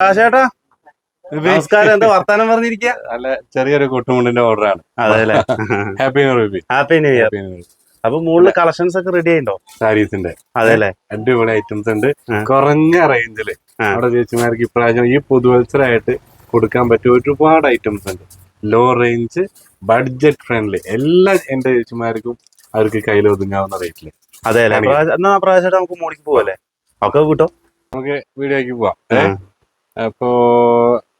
ആ ചേട്ടാ നമസ്കാരം. എന്താ വർത്താനം പറഞ്ഞിരിക്കുക അല്ല ചെറിയൊരു കൂട്ടുമുണ്ടിന്റെ ഓർഡർ ആണ്. അതെ happy new year happy new year അപ്പൊ മുകളിൽ കളക്ഷൻസ് ഒക്കെ റെഡി ആയിട്ടോ സാരീസിന്റെ അതെ അല്ലേ അടിപൊളി ഐറ്റംസ് ഉണ്ട്. കുറഞ്ഞ റേഞ്ചിൽ നമ്മുടെ ചേച്ചിമാർക്ക് ഇപ്രാവശ്യം ഈ പുതുവത്സരമായിട്ട് കൊടുക്കാൻ പറ്റിയ ഒരുപാട് ഐറ്റംസ് ഉണ്ട്. ലോ റേഞ്ച് ബഡ്ജറ്റ് ഫ്രണ്ട്ലി എല്ലാ എന്റെ ചേച്ചിമാർക്കും അവർക്ക് കയ്യിൽ ഒതുങ്ങാവുന്ന റേറ്റിൽ അതെ എന്നാ പ്രാവശ്യം നമുക്ക് മോളിക്ക് പോവല്ലേ? ഒക്കെ കിട്ടോ. നമുക്ക് വീഡിയോക്ക് പോവാം. അപ്പോ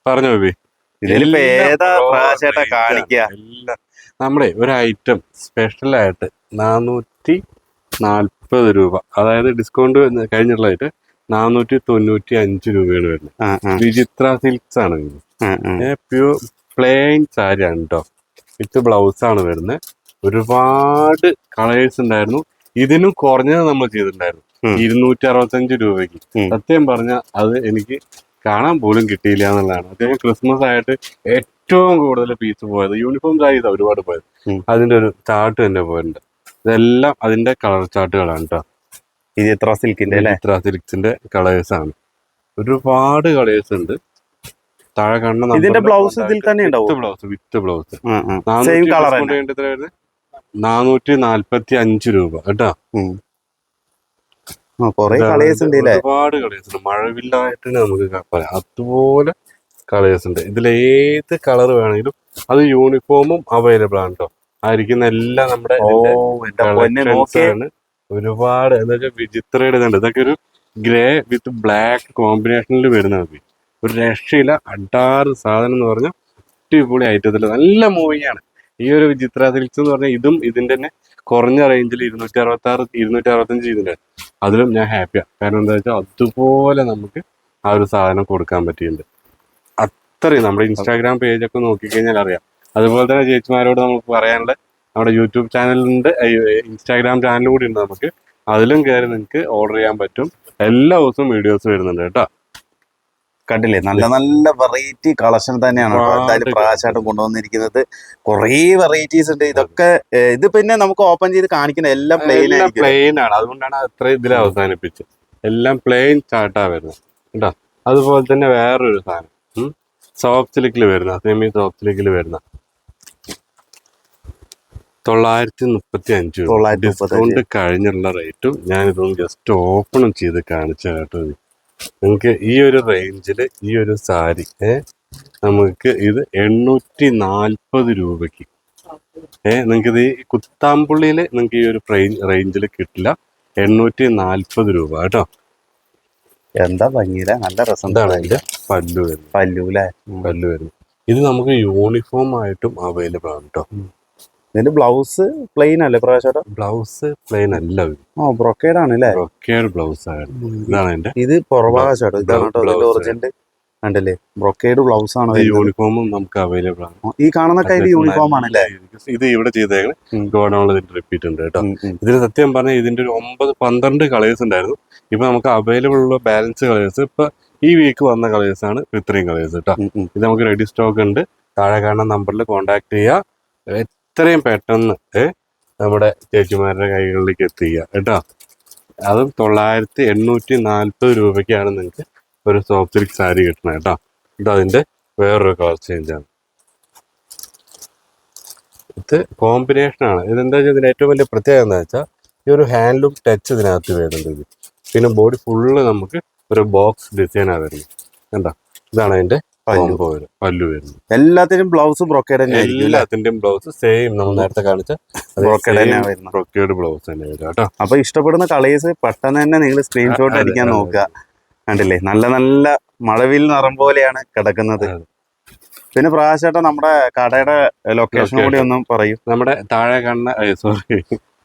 പറഞ്ഞു ബേബി. ഇതിലിപ്പോ ഏതാ പ്രാവശ്യമായിട്ടാ കാണിക്കുക എല്ലാം നമ്മുടെ ഒരു ഐറ്റം സ്പെഷ്യൽ ആയിട്ട് നാനൂറ്റി നാൽപ്പത് രൂപ. അതായത് ഡിസ്കൗണ്ട് കഴിഞ്ഞുള്ളതായിട്ട് നാനൂറ്റി തൊണ്ണൂറ്റി അഞ്ച് രൂപയാണ് വരുന്നത്. വിചിത്ര സിൽക്സ് ആണ്. പ്യൂർ പ്ലെയിൻ സാരി ആണ് കേട്ടോ വിത്ത് ബ്ലൗസ് ആണ് വരുന്നത്. ഒരുപാട് കളേഴ്സ് ഉണ്ടായിരുന്നു. ഇതിനും കുറഞ്ഞത് നമ്മൾ ചെയ്തിട്ടുണ്ടായിരുന്നു. ഇരുന്നൂറ്റി അറുപത്തഞ്ച് രൂപയ്ക്ക്. സത്യം പറഞ്ഞ അത് എനിക്ക് കാണാൻ പോലും കിട്ടിയില്ല എന്നുള്ളതാണ്. അദ്ദേഹം ക്രിസ്മസ് ആയിട്ട് ഏറ്റവും കൂടുതൽ പീസ് പോയത് യൂണിഫോം സാരി ഒരുപാട് പോയത്. അതിന്റെ ഒരു ചാർട്ട് തന്നെ പോയിട്ടുണ്ട്. ഇതെല്ലാം അതിന്റെ കളർ ചാർട്ടുകളാണ് കേട്ടോ ഇത് ഇത്ര സിൽക്കിന്റെ അല്ലേ? ചിത്ര സിൽക്സിന്റെ കളേഴ്സ് ആണ്. ഒരുപാട് കളേഴ്സ് ഉണ്ട്. താഴെ കാണുന്ന ഇതിന്റെ ബ്ലൗസ് ഇതിൽ തന്നെ ഉണ്ടാവും? ബ്ലൗസ് വിത്ത് ബ്ലൗസ് നാനൂറ്റി നാല്പത്തി അഞ്ച് രൂപ കേട്ടോ. കൊറേ കളേഴ്സ് ഉണ്ട് ഒരുപാട് കളേഴ്സ് ഉണ്ട് മഴവില്ലായിട്ട് നമുക്ക് പറയാം. അതുപോലെ കളേഴ്സ് ഉണ്ട് ഇതിൽ ഏത് കളർ വേണമെങ്കിലും അത് യൂണിഫോമും അവൈലബിൾ ആണ് കേട്ടോ ആയിരിക്കുന്ന എല്ലാം നമ്മുടെ ഒരുപാട് എന്നൊക്കെ വിചിത്ര വിചിത്രയുടെ ഇതുണ്ട് ഇതൊക്കെ ഒരു ഗ്രേ വിത്ത് ബ്ലാക്ക് കോമ്പിനേഷനിൽ വരുന്നത് ഒരു രക്ഷയില്ല. അഡാറ് സാധനം എന്ന് പറഞ്ഞാൽ അടിപൊളി ഐറ്റത്തിൽ നല്ല മൂവിങ് ആണ്. ഈ ഒരു വിചിത്ര സിൽക്സ് എന്ന് പറഞ്ഞാൽ ഇതും ഇതിന്റെ തന്നെ കുറഞ്ഞ റേഞ്ചിൽ ഇരുന്നൂറ്റി അറുപത്തി ആറ് ഇരുന്നൂറ്റി അറുപത്തഞ്ച് ഇതിന്റെ അതിലും ഞാൻ ഹാപ്പിയാണ് കാരണം എന്താ വെച്ചാൽ അതുപോലെ നമുക്ക് ആ ഒരു സാധനം കൊടുക്കാൻ പറ്റിയിട്ടുണ്ട്. അത്രയും നമ്മുടെ ഇൻസ്റ്റാഗ്രാം പേജൊക്കെ നോക്കിക്കഴിഞ്ഞാൽ അറിയാം. അതുപോലെ തന്നെ ചേച്ചിമാരോട് നമുക്ക് പറയാനുള്ള നമ്മുടെ യൂട്യൂബ് ചാനലുണ്ട് ഇൻസ്റ്റാഗ്രാം ചാനൽ കൂടി ഉണ്ട് നമുക്ക്. അതിലും കയറി നിങ്ങൾക്ക് ഓർഡർ ചെയ്യാൻ പറ്റും. എല്ലാ ദിവസവും വീഡിയോസ് വരുന്നുണ്ട് കേട്ടോ. കണ്ടില്ലേ? നല്ല നല്ല വെറൈറ്റി കളക്ഷൻ തന്നെയാണ് എന്തായാലും പ്രാവശ്യമായിട്ട് കൊണ്ടുവന്നിരിക്കുന്നത്. കുറേ വെറൈറ്റീസ് ഉണ്ട്. ഇതൊക്കെ ഇത് പിന്നെ നമുക്ക് ഓപ്പൺ ചെയ്ത് കാണിക്കുന്ന എല്ലാം പ്ലെയിൻ പ്ലെയിൻ ആണ്. അതുകൊണ്ടാണ് അത്ര ഇതിൽ അവസാനിപ്പിച്ചത്. എല്ലാം പ്ലെയിൻ ചാട്ടാ വരുന്നത്. കേട്ടോ അതുപോലെ തന്നെ വേറൊരു സാധനം. സോഫ്റ്റ് സിലിക്കിൽ വരുന്ന സെമി സോഫ്റ്റ് സിലിക്കിൽ വരുന്ന. തൊള്ളായിരത്തി മുപ്പത്തി അഞ്ച് ഡിസ്കൗണ്ട് കഴിഞ്ഞുള്ള റേറ്റും ഞാനിതൊന്ന് ജസ്റ്റ് ഓപ്പണും ചെയ്ത് കാണിച്ചു കേട്ടോ നിങ്ങൾക്ക് ഈ ഒരു റേഞ്ചിൽ ഈ ഒരു സാരി ഏ നമുക്ക് ഇത് എണ്ണൂറ്റി നാൽപ്പത് രൂപയ്ക്ക്. ഏഹ് നിങ്ങൾക്ക് ഇത് ഈ കുത്താമ്പുള്ളിയിൽ നിങ്ങൾക്ക് ഈ ഒരു റേഞ്ചിൽ കിട്ടില്ല. എണ്ണൂറ്റി നാൽപ്പത് രൂപ കേട്ടോ. എന്താ ഭംഗിയില്ല നല്ല രസം അതിന്റെ പല്ലു വരുന്നത്. പല്ലു അല്ലേ പല്ലു വരുന്നത്. ഇത് നമുക്ക് യൂണിഫോം ആയിട്ടും അവൈലബിൾ ആണ് കേട്ടോ. ഇതിന്റെ ബ്ലൗസ് പ്ലെയിൻ അല്ലേ പ്രകാശോട്ട ബ്ലൗസ് പ്ലെയിൻ അല്ല. ഓ ബ്രൊക്കേഡ് ആണ് അല്ലേ? ബ്രൊക്കേഡ് ബ്ലൗസ് ആണ്. ഇതാണ് എന്റെ ഇത് പുറഭാഗം ഇതാണ് കേട്ടോ ഇതിന്റെ ഒറിജിനൽ കണ്ടല്ലേ? ബ്രൊക്കേഡ് ബ്ലൗസ് ആണ് യൂണിഫോമും നമുക്ക് അവൈലബിൾ ആണ്. ഈ കാണുന്ന അതിന്റെ യൂണിഫോം ആണ് അല്ലേ ഇത് ഇവിടെ ചെയ്തേക്കണ. ഉം. ഗോഡൗണിൽ ഇതിന്റെ റിപ്പീറ്റ് ഉണ്ട് കേട്ടോ. ഇതിന് സത്യം പറഞ്ഞാൽ ഇതിന്റെ ഒരു ഒമ്പത് പന്ത്രണ്ട് കളേഴ്സ് ഉണ്ടായിരുന്നു. ഇപ്പൊ നമുക്ക് അവൈലബിൾ ഉള്ള ബാലൻസ് കളേഴ്സ് ഇപ്പൊ ഈ വീക്ക് വന്ന കളേഴ്സ് ആണ് ഇത്രയും കളേഴ്സ് കേട്ടോ. ഇത് നമുക്ക് റെഡി സ്റ്റോക്ക് ഉണ്ട്. താഴെ കാണുന്ന നമ്പറിൽ കോൺടാക്ട് ചെയ്യുക എത്രയും പെട്ടെന്ന് നമ്മുടെ ചേച്ചിമാരുടെ കൈകളിലേക്ക് എത്തിക്കുക കേട്ടോ. അതും തൊള്ളായിരത്തി എണ്ണൂറ്റി നാൽപ്പത് രൂപയ്ക്കാണ് നിങ്ങൾക്ക് ഒരു സോഫ്റ്റ് സിൽക്ക് സാരി കിട്ടണം കേട്ടോ. ഇത് അതിന്റെ വേറൊരു കളർ ചേഞ്ച് ആണ്. ഇത് കോമ്പിനേഷനാണ് ഇതെന്താ വെച്ചാൽ ഇതിന്റെ ഏറ്റവും വലിയ പ്രത്യേകത എന്താ വെച്ചാൽ ഈ ഒരു ഹാൻഡ്ലൂം ടച്ച് ഇതിനകത്ത് വരുന്നുണ്ട് ഇത്. പിന്നെ ബോഡി ഫുള്ള് നമുക്ക് ഒരു ബോക്സ് ഡിസൈനാണ് വരുന്നത്. കണ്ടോ? ഇതാണ് അതിന്റെ പല്ലു. എല്ലാത്തിനും ബ്ലൗസ് ബ്രോക്കേഡ് എല്ലാത്തിന്റെയും ബ്ലൗസ് സെയിം നമ്മൾ നേരത്തെ കാണിച്ച ബ്രോക്കേഡ് ബ്രോക്കേഡ് ബ്ലൗസ് തന്നെ വരും കേട്ടോ. അപ്പൊ ഇഷ്ടപ്പെടുന്ന കളേഴ്സ് പെട്ടെന്ന് തന്നെ നിങ്ങൾ സ്ക്രീൻഷോട്ട് അടിക്കാൻ നോക്കുക. കണ്ടില്ലേ? നല്ല നല്ല മഴവിൽ നിറം പോലെയാണ് കിടക്കുന്നത്. പിന്നെ പ്രാവശ്യമായിട്ട് നമ്മുടെ കടയുടെ ലൊക്കേഷൻ കൂടി. ഒന്നും പറയും. നമ്മുടെ താഴെ കണ്ണ സോറി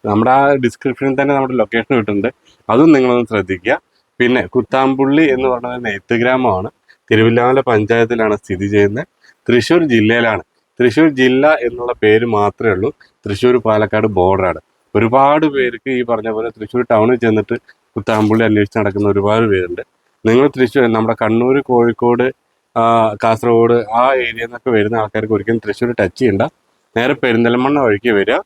നമ്മുടെ ആ ഡിസ്ക്രിപ്ഷനിൽ തന്നെ നമ്മുടെ ലൊക്കേഷൻ കിട്ടുന്നുണ്ട് അതും നിങ്ങളൊന്ന് ശ്രദ്ധിക്കുക. പിന്നെ കുത്താമ്പുള്ളി എന്ന് പറഞ്ഞത് നെയ്ത്ത് ഗ്രാമമാണ്. തിരുവില്ലാമല പഞ്ചായത്തിലാണ് സ്ഥിതി ചെയ്യുന്നത്. തൃശ്ശൂർ ജില്ലയിലാണ്. തൃശ്ശൂർ ജില്ല എന്നുള്ള പേര് മാത്രമേ ഉള്ളൂ. തൃശ്ശൂർ പാലക്കാട് ബോർഡറാണ്. ഒരുപാട് പേർക്ക് ഈ പറഞ്ഞ പോലെ തൃശ്ശൂർ ടൗണിൽ ചെന്നിട്ട് കുത്താമ്പുള്ളി അന്വേഷിച്ച് നടക്കുന്ന ഒരുപാട് പേരുണ്ട്. നിങ്ങൾ തൃശ്ശൂർ നമ്മുടെ കണ്ണൂർ കോഴിക്കോട് കാസർഗോഡ് ആ ഏരിയയിൽ നിന്നൊക്കെ വരുന്ന ആൾക്കാർക്ക് ഒരിക്കലും തൃശ്ശൂർ ടച്ച് ചെയ്യണ്ട. നേരെ പെരിന്തൽമണ്ണ വഴിക്ക് വരിക.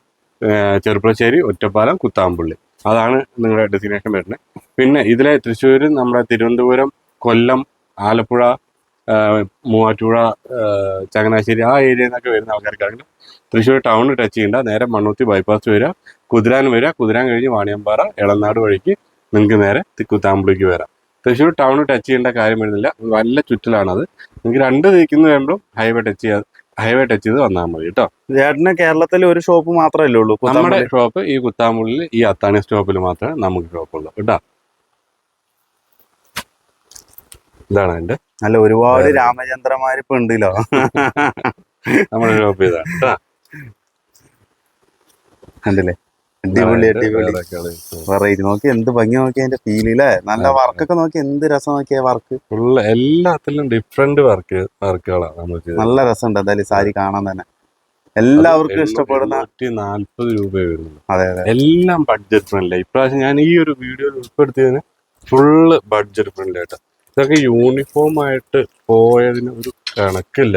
ചെറുപ്പശ്ശേരി ഒറ്റപ്പാലം കുത്താമ്പുള്ളി. അതാണ് നിങ്ങളുടെ ഡെസ്റ്റിനേഷൻ വരുന്നത്. പിന്നെ ഇതിലെ തൃശ്ശൂർ നമ്മുടെ തിരുവനന്തപുരം കൊല്ലം ആലപ്പുഴ മൂവാറ്റുപുഴ ചങ്ങനാശ്ശേരി ആ ഏരിയയിൽ നിന്നൊക്കെ വരുന്ന ആൾക്കാർക്കാണെങ്കിൽ തൃശ്ശൂർ ടൗൺ ടച്ച് ചെയ്യേണ്ട. നേരെ മണ്ണൂത്തി ബൈപ്പാസ് വരിക. കുതിരാൻ വരിക. കുതിരാൻ കഴിഞ്ഞ് വാണിയമ്പാറ ഇളനാട് വഴിക്ക് നിങ്ങൾക്ക് നേരെ തിക്കുത്താമ്പിളിക്ക് വരാം. തൃശ്ശൂർ ടൗൺ ടച്ച് ചെയ്യേണ്ട കാര്യം വരുന്നില്ല. നല്ല ചുറ്റലാണത്. നിങ്ങൾക്ക് രണ്ട് ദിക്കുന്ന വരുമ്പോഴും ഹൈവേ ടച്ച് ചെയ്യാതെ ഹൈവേ ടച്ച് ചെയ്ത് വന്നാൽ മതി കേട്ടോ. ചേട്ടന് കേരളത്തിൽ ഒരു ഷോപ്പ് മാത്രമല്ലേ ഉള്ളൂ? നമ്മുടെ ഷോപ്പ് ഈ കുത്താമ്പുള്ളിൽ ഈ അത്താണി സ്റ്റോപ്പിൽ മാത്രമേ നമുക്ക് ഷോപ്പ് ഉള്ളൂ കേട്ടോ. ഇതാണ് എന്റെ അല്ല ഒരുപാട് രാമചന്ദ്രമാരിപ്പോ ഉണ്ടല്ലോ നമ്മുടെ ഷോപ്പ് കേട്ടോ കണ്ടില്ലേ? അടിപൊളി അടിപൊളി. വെറൈറ്റി നോക്കി എന്ത് ഭംഗി നോക്കി അതിന്റെ ഫീലില്ലേ നല്ല. വർക്കൊക്കെ നോക്കി എന്ത് രസം നോക്കിയ വർക്ക്? എല്ലാത്തിലും ഡിഫറെന്റ് വർക്ക് വർക്കുകളാണ് നമ്മൾ നല്ല രസമുണ്ട് എന്തായാലും സാരി കാണാൻ തന്നെ. എല്ലാവർക്കും ഇഷ്ടപ്പെടുന്ന നാല്പത് രൂപയെ വരുന്നു അതെ അതെ. എല്ലാം ബഡ്ജറ്റ് ഫ്രണ്ട്ലി ഇപ്രാവശ്യം ഞാൻ ഈ ഒരു വീഡിയോയിൽ ഉൾപ്പെടുത്തിയതിന് ഫുള്ള് ബഡ്ജറ്റ് ഫ്രണ്ട്ലി ആയിട്ടാ. ഇതൊക്കെ യൂണിഫോം ആയിട്ട് പോയതിന് ഒരു കണക്കില്ല.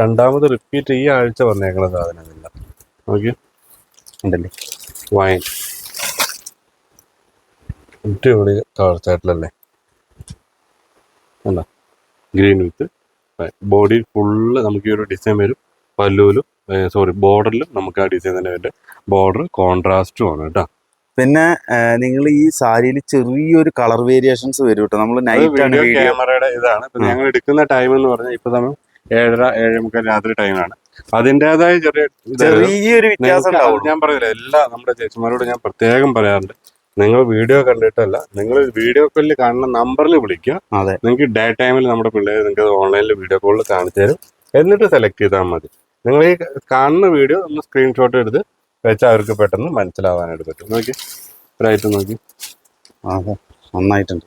രണ്ടാമത് റിപ്പീറ്റ് ഈ ആഴ്ച വന്നേക്കണ സാധനമില്ല നോക്കി ഉണ്ടല്ലേ? വൈൻ അടിപൊളി കളർച്ചായിട്ടില്ലല്ലേ അല്ല ഗ്രീൻ വിത്ത് ബോഡി ഫുള്ള് നമുക്ക് ഈ ഒരു ഡിസൈൻ വരും. പല്ലുവിലും സോറി ബോർഡറിലും നമുക്ക് ആ ഡിസൈൻ തന്നെ വരും ബോർഡർ കോൺട്രാസ്റ്റും ആണ് കേട്ടോ. പിന്നെ നിങ്ങൾ ഈ സാരിയിൽ ചെറിയൊരു കളർ വേരിയേഷൻസ് വരും കേട്ടോ നമ്മൾ നൈറ്റ് ആണ് ക്യാമറയുടെ ഇതാണ്. ഞങ്ങൾ എടുക്കുന്ന ടൈം എന്ന് പറഞ്ഞാൽ ഇപ്പൊ നമ്മൾ ഏഴര ഏഴേ മുക്കാൽ രാത്രി ടൈമാണ് അതിന്റെതായ ചെറിയ ചെറിയൊരു വ്യത്യാസം ഞാൻ പറഞ്ഞില്ല എല്ലാ നമ്മുടെ ചേച്ചിമാരോട് ഞാൻ പ്രത്യേകം പറയാറുണ്ട്. നിങ്ങൾ വീഡിയോ കണ്ടിട്ടല്ല നിങ്ങൾ വീഡിയോ കോളിൽ കാണുന്ന നമ്പറിൽ വിളിക്കുക. അതെ. നിങ്ങൾക്ക് ഡേ ടൈമിൽ നമ്മുടെ പിള്ളേർ നിങ്ങൾക്ക് ഓൺലൈനിൽ വീഡിയോ കോളിൽ കാണിച്ചു തരും. എന്നിട്ട് സെലക്ട് ചെയ്താൽ മതി. നിങ്ങൾ ഈ കാണുന്ന വീഡിയോ ഒന്ന് സ്ക്രീൻഷോട്ട് എടുത്ത് വെച്ചാൽ അവർക്ക് പെട്ടെന്ന് മനസ്സിലാവാനായിട്ട് പറ്റും. നോക്കി. ഒരായിട്ട് നോക്കി. അതെ നന്നായിട്ടുണ്ട്.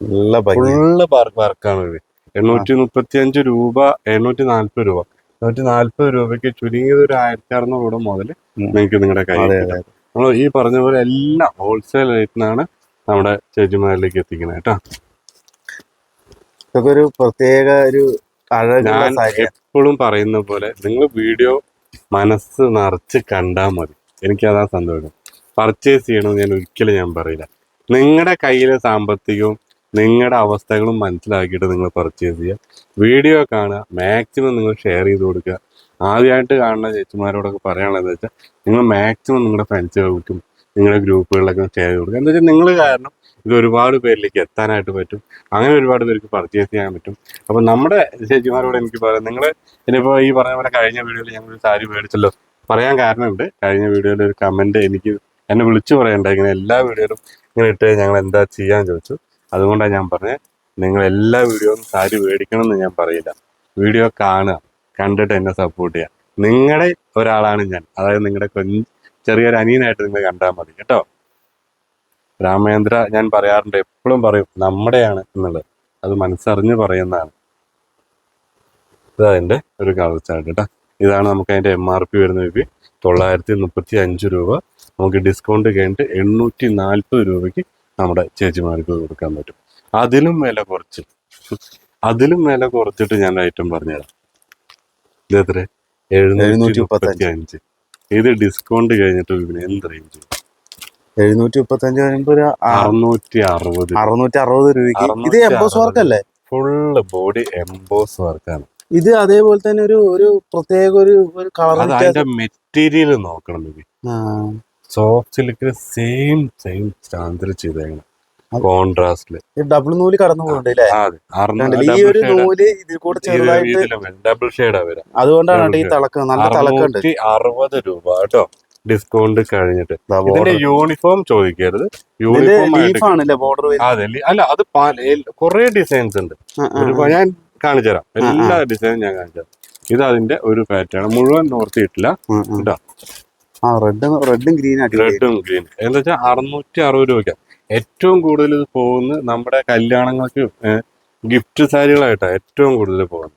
നല്ല ഫുള്ള് വർക്കാണ് ഇത്. എണ്ണൂറ്റി മുപ്പത്തി അഞ്ച് രൂപ എണ്ണൂറ്റി നാല്പത് രൂപ. എണ്ണൂറ്റി നാല്പത് രൂപയ്ക്ക് ചുരുങ്ങിയത് ഒരു ആയിരത്തി അറുന്നൂറ് രൂപ മുതൽ. നിങ്ങൾക്ക് നിങ്ങളുടെ കയ്യിൽ നമ്മൾ ഈ പറഞ്ഞ പോലെ എല്ലാം ഹോൾസെയിൽ റേറ്റിനാണ് നമ്മുടെ ചേച്ചിമാരിലേക്ക് എത്തിക്കുന്നത് കേട്ടോ. ഇതൊക്കെ ഒരു പ്രത്യേക ഒരു ഞാൻ എപ്പോഴും പറയുന്ന പോലെ നിങ്ങൾ വീഡിയോ മനസ്സ് നിറച്ച് കണ്ടാൽ മതി. എനിക്കതാ സന്തോഷം. പർച്ചേസ് ചെയ്യണമെന്ന് ഞാൻ ഒരിക്കലും ഞാൻ പറയില്ല. നിങ്ങളുടെ കയ്യിലെ സാമ്പത്തികവും നിങ്ങളുടെ അവസ്ഥകളും മനസ്സിലാക്കിയിട്ട് നിങ്ങൾ പർച്ചേസ് ചെയ്യുക. വീഡിയോ കാണുക. മാക്സിമം നിങ്ങൾ ഷെയർ ചെയ്ത് കൊടുക്കുക. ആദ്യമായിട്ട് കാണുന്ന ചേച്ചിമാരോടൊക്കെ പറയാനുള്ളത് വെച്ചാൽ നിങ്ങൾ മാക്സിമം നിങ്ങളുടെ ഫ്രണ്ട്സുകൾക്കും നിങ്ങളുടെ ഗ്രൂപ്പുകളിലൊക്കെ ഷെയർ ചെയ്ത് കൊടുക്കുക. എന്താ വെച്ചാൽ നിങ്ങൾ കാരണം ഇത് ഒരുപാട് പേരിലേക്ക് എത്താനായിട്ട് പറ്റും. അങ്ങനെ ഒരുപാട് പേർക്ക് പർച്ചേസ് ചെയ്യാൻ പറ്റും. അപ്പൊ നമ്മുടെ ചേച്ചിമാരോട് എനിക്ക് പറയാം. നിങ്ങൾ ഇനിയിപ്പോ ഈ പറഞ്ഞ പോലെ കഴിഞ്ഞ വീഡിയോയിൽ ഞങ്ങൾ സാരി മേടിച്ചല്ലോ. പറയാൻ കാരണമുണ്ട്. കഴിഞ്ഞ വീഡിയോയിൽ ഒരു കമന്റ് എനിക്ക് എന്നെ വിളിച്ചു പറയണ്ട ഇങ്ങനെ എല്ലാ വീഡിയോയിലും ഇങ്ങനെ ഇട്ട് ഞങ്ങൾ എന്താ ചെയ്യാൻ ചോദിച്ചു. അതുകൊണ്ടാണ് ഞാൻ പറഞ്ഞത് നിങ്ങൾ എല്ലാ വീഡിയോയും സാരി മേടിക്കണം എന്ന് ഞാൻ പറയില്ല. വീഡിയോ കാണുക കണ്ടിട്ട് എന്നെ സപ്പോർട്ട് ചെയ്യുക. നിങ്ങളുടെ ഒരാളാണ് ഞാൻ. അതായത് നിങ്ങളുടെ കൊഞ്ച് ചെറിയൊരു അനിയനായിട്ട് നിങ്ങൾ കണ്ടാൽ മതി. കേട്ടോ? രാമേന്ദ്ര ഞാൻ പറയാറുണ്ട് എപ്പോഴും പറയും നമ്മുടെയാണ് എന്നുള്ളത്. അത് മനസ്സറിഞ്ഞ് പറയുന്നതാണ്. ഇതതിന്റെ ഒരു കളർ കേട്ടോ. ഇതാണ് നമുക്ക് അതിന്റെ എം ആർ പി വരുന്ന ബി തൊള്ളായിരത്തി മുപ്പത്തി അഞ്ച് രൂപ. നമുക്ക് ഡിസ്കൗണ്ട് കഴിഞ്ഞിട്ട് എണ്ണൂറ്റി നാൽപ്പത് രൂപയ്ക്ക് നമ്മുടെ ചേച്ചിമാർക്ക് കൊടുക്കാൻ പറ്റും. അതിലും വില കുറച്ച്. അതിലും വില കുറച്ചിട്ട് ഞാൻ ഐറ്റം പറഞ്ഞുതരാം. ഇത് എത്ര എഴുന്നൂറ്റി മുപ്പത്തി അഞ്ച് ഇത് ഡിസ്കൗണ്ട് കഴിഞ്ഞിട്ട് വിപിന് എന്ത് റേഞ്ച് എഴുന്നൂറ്റി മുപ്പത്തഞ്ച് വരുമ്പോ ഒരു ആ- അറുന്നൂറ്റി അറുപത് അറുന്നൂറ്റി അറുപത് രൂപയ്ക്ക്. ഇത് എംബോസ് വർക്ക് അല്ലേ ഫുള്ള് ബോഡി എംബോസ് വർക്കാണ്. ഇത് അതേപോലെ തന്നെ ഒരു ഒരു പ്രത്യേക ഒരു ഒരു കളർ അതിന്റെ മെറ്റീരിയൽ നോക്കണം സോഫ്റ്റ് സിൽക്കിൽ സെയിം സെയിം സ്റ്റാൻഡിൽ ചെയ്തേക്കണം. കോൺട്രാസ്റ്റിൽ. ഡബിൾ നൂൽ കടന്നു പോകുന്നുണ്ട് അല്ലേ അതെ. ഈ ഒരു നൂൽ ഇതിൽ കൂടെ ചെറുതായിട്ട് ഡബിൾ ഷെയ്ഡാ വരാം. അതുകൊണ്ടാണ് ഈ. തിളക്കം. നല്ല തിളക്കം ഉണ്ട് അറുപത് രൂപ കേട്ടോ. ഡിസ്കൗണ്ട് കഴിഞ്ഞിട്ട്. ഇതിന്റെ യൂണിഫോം ചോദിക്കരുത്. യൂണിഫോം അതെ അല്ല അത് കുറെ ഡിസൈൻസ് ഉണ്ട്. ഞാൻ കാണിച്ചുതരാം. എല്ലാ ഡിസൈനും ഞാൻ കാണിച്ചു തരാം ഇത് അതിന്റെ ഒരു പാറ്റേൺ മുഴുവൻ നോർത്തിയിട്ടില്ല കേട്ടോ? റെഡ് റെഡും ഗ്രീൻ റെഡും ഗ്രീൻ എന്താ വെച്ചാൽ അറുന്നൂറ്റി അറുപത് രൂപയ്ക്ക്. ഏറ്റവും കൂടുതൽ ഇത് പോകുന്നത് നമ്മുടെ കല്യാണങ്ങൾക്ക് ഗിഫ്റ്റ് സാരികളായിട്ടാണ് ഏറ്റവും കൂടുതൽ പോകുന്നത്.